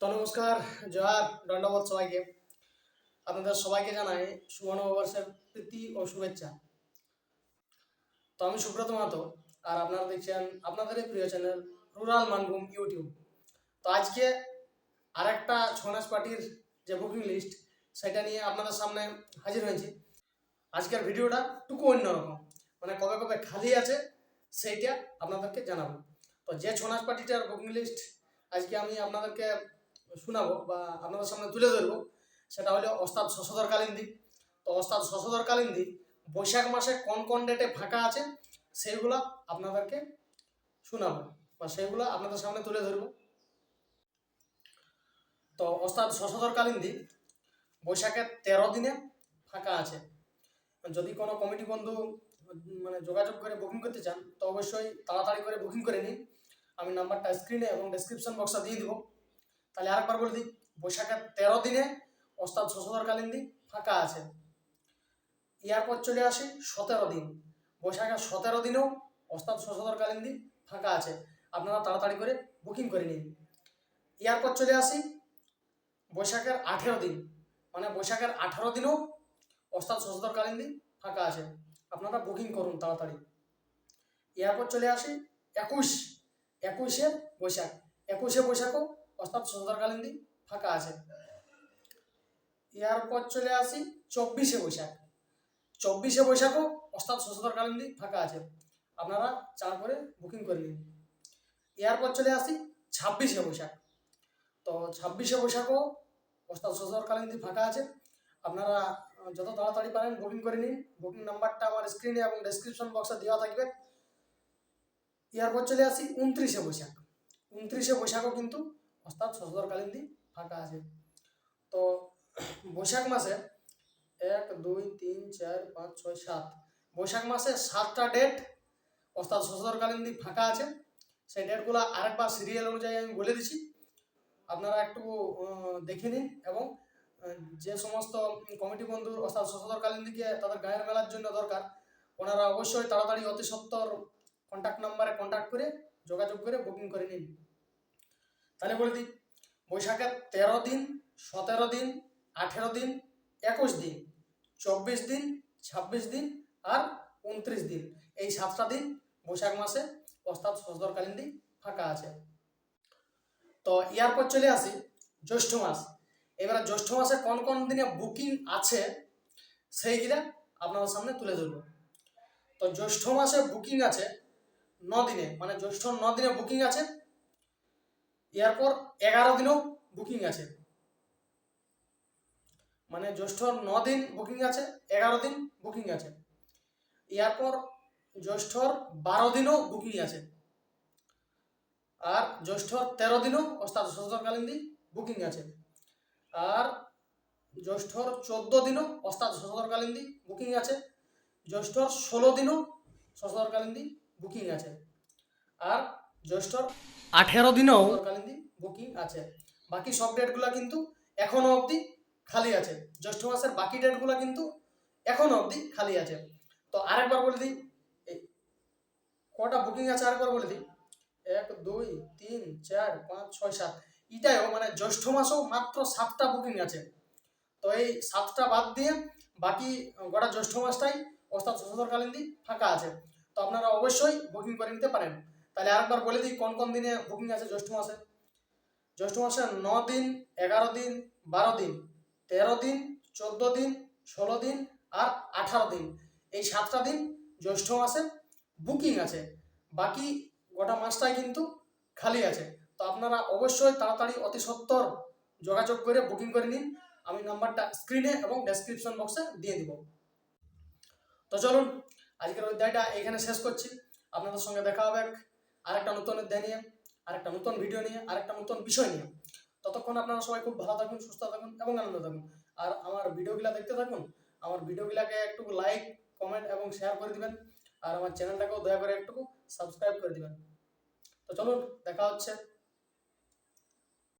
তো নমস্কার জয়ার দণ্ডবোধ সবাইকে। আপনাদের সবাইকে জানাই শুভ নববর্ষের প্রীতি ও শুভেচ্ছা। তো আমি সুব্রত মাহাতো, আর আপনারা দেখছেন আপনাদের প্রিয় চ্যানেল রুরাল মানভূম ইউটিউব। তো আজকে আরেকটা ছৌ নাচ পার্টির যে বুকিং লিস্ট সেটা নিয়ে আপনাদের সামনে হাজির হয়েছি। আজকের ভিডিওটা টুকু অন্যরকম মানে কবে কবে খালি আছে, সেইটা আপনাদেরকে জানাব। তো যে ছৌ নাচ পার্টিটার বুকিং লিস্ট আজকে আমি আপনাদেরকে শোনাবো বা আপনাদের সামনে তুলে ধরবো, সেটা হলো অস্তাদ শশধর কালিন্দি। তো অস্তাদ শশধর কালিন্দি বৈশাখ মাসে কোন কোন ডেটে ফাঁকা আছে, সেইগুলো আপনাদেরকে শোনাবো বা সেইগুলো আপনাদের সামনে তুলে ধরবো। তো অস্তাদ শশধর কালিন্দি বৈশাখের তেরো দিনে ফাঁকা আছে। যদি কোনো কমিটি বন্ধু মানে যোগাযোগ করে বুকিং করতে চান, তো অবশ্যই তাড়াতাড়ি করে বুকিং করে নিন। আমি নাম্বারটা স্ক্রিনে এবং ডেসক্রিপশন বক্সে দিয়ে দিব। তাহলে আরেকবার বলে দিই, বৈশাখের তেরো দিনে ওস্তাদ শশধর কালিন্দি ফাঁকা আছে। এরপর চলে আসি সতেরো দিন। বৈশাখের সতেরো দিনেও ওস্তাদ শশধর কালিন্দি ফাঁকা আছে। আপনারা তাড়াতাড়ি করে বুকিং করে নিন। এরপর চলে আসি বৈশাখের আঠেরো দিন। মানে বৈশাখের আঠারো দিনেও ওস্তাদ শশধর কালিন্দি ফাঁকা আছে। আপনারা বুকিং করুন তাড়াতাড়ি। এরপর চলে আসি একুশ। একুশে বৈশাখ। একুশে বৈশাখও ওস্তাদ শশধর দিন ফাঁকা আছে। এরপর চলে আসি চব্বিশে বৈশাখ। চব্বিশে বৈশাখও ওস্তাদ শশধর কালিন্দি ফাঁকা আছে। আপনারা চার করে বুকিং করে নিন। এরপর চলে আসি ছাব্বিশে বৈশাখ। তো ছাব্বিশে বৈশাখও ওস্তাদ শশধর দিন ফাঁকা আছে। আপনারা যত তাড়াতাড়ি পারেন বুকিং করে নিন। বুকিং নাম্বারটা আমার স্ক্রিনে এবং ডেসক্রিপশন বক্সে দেওয়া থাকবে। এরপর চলে আসি উনত্রিশে বৈশাখ। উনত্রিশে বৈশাখও কিন্তু ওস্তাদ শশধর কালিন্দি ফাঁকা আছে তো, বৈশাখ মাসে এক, দুই, তিন চার পাঁচ, ছয়, সাত। বৈশাখ মাসে সাতটা ডেট ওস্তাদ শশধর কালিন্দি ফাঁকা আছে সেই ডেটগুলো আরেকবার সিরিয়াল অনুযায়ী আমি বলে দিচ্ছি আপনারা একটু দেখে নিন এবং যে সমস্ত কমিটি বন্ধুর ওস্তাদ শশধর দিকে তাদের গায়ের মেলার জন্য দরকার, ওনারা অবশ্যই তাড়াতাড়ি অতি সত্তর কন্ট্যাক্ট নাম্বারে কন্ট্যাক্ট করে যোগাযোগ করে বুকিং করে নিন। তাহলে বলে দিই, বৈশাখের তেরো দিন, সতেরো দিন, আঠেরো দিন, একুশ দিন, চব্বিশ দিন, ছাব্বিশ দিন আর উনত্রিশ দিন। এই সাতটা দিন বৈশাখ মাসে ওস্তাদ সজদর দিন ফাঁকা আছে। তো এরপর চলে আসি জ্যৈষ্ঠ মাস। এবারে জ্যৈষ্ঠ মাসে কোন কোন দিনে বুকিং আছে সেইগুলা আপনাদের সামনে তুলে ধরবো। তো জ্যৈষ্ঠ মাসে বুকিং আছে ন দিনে মানে জ্যৈষ্ঠ ন দিনে বুকিং আছে এরপর এগারো দিনও বুকিং আছে। মানে জ্যৈষ্ঠ ন দিন বুকিং আছে, এগারো দিন বুকিং আছে। এরপর জ্যৈষ্ঠর বারো দিনও বুকিং আছে। আর জ্যৈষ্ঠর তেরো দিনও, অর্থাৎ সচেতন কালিন্দি বুকিং আছে। আর জ্যৈষ্ঠর চোদ্দ দিনও, অর্থাৎ সচেতন কালিন্দি বুকিং আছে। জ্যৈষ্ঠর ষোলো দিনও সচেতন কালিন্দি বুকিং আছে। আর জ্যৈষ্ঠর আঠেরো দিনেও? বুকিং আছে। বাকি সব ডেটগুলো কিন্তু এখনও অবধি খালি আছে। জ্যৈষ্ঠ মাসের বাকি ডেটগুলো কিন্তু এখনও অবধি খালি আছে। তো আরেকবার বলে দিই কটা বুকিং আছে আরেকবার বলে দিই। এক দুই তিন চার পাঁচ ছয় সাত। এটাও মানে জ্যৈষ্ঠ মাসেও মাত্র সাতটা বুকিং আছে। তো এই সাতটা বাদ দিয়ে বাকি গোটা জ্যৈষ্ঠ মাসটাই অর্থাৎ শশধর কালিন্দি ফাঁকা আছে। তো আপনারা অবশ্যই বুকিং করে নিতে পারেন। তাহলে আরেকবার বলে দিই, কোন কোন দিনে বুকিং আছে? জ্যৈষ্ঠ মাসে। জ্যৈষ্ঠ মাসে ন দিন, এগারো দিন, বারো দিন, তেরো দিন, চোদ্দ দিন, ষোলো দিন আর আঠারো দিন। এই সাতটা দিন জ্যৈষ্ঠ মাসে বুকিং আছে। বাকি গোটা মাসটাই কিন্তু খালি আছে। তো আপনারা অবশ্যই তাড়াতাড়ি অতি সত্বর যোগাযোগ করে বুকিং করে নিন। আমি নাম্বারটা স্ক্রিনে এবং ডেসক্রিপশন বক্সে দিয়ে দিব। তো চলুন, আজকের অধ্যায়টা এখানে শেষ করছি। আপনাদের সঙ্গে দেখা হবে আরেকটা নতুন অধ্যায় নিয়ে, আরেকটা নতুন ভিডিও নিয়ে, আরেকটা নতুন বিষয় নিয়ে। ততক্ষণ আপনারা সবাই খুব ভালো থাকুন, সুস্থ থাকুন এবং আনন্দ থাকুন। আর আমার ভিডিওগুলা দেখতে থাকুন, আমার ভিডিওগুলাকে একটু লাইক কমেন্ট এবং শেয়ার করে দিবেন। আর আমার চ্যানেলটাকেও দয়া করে একটু সাবস্ক্রাইব করে দিবেন। তো চলুন, দেখা হচ্ছে।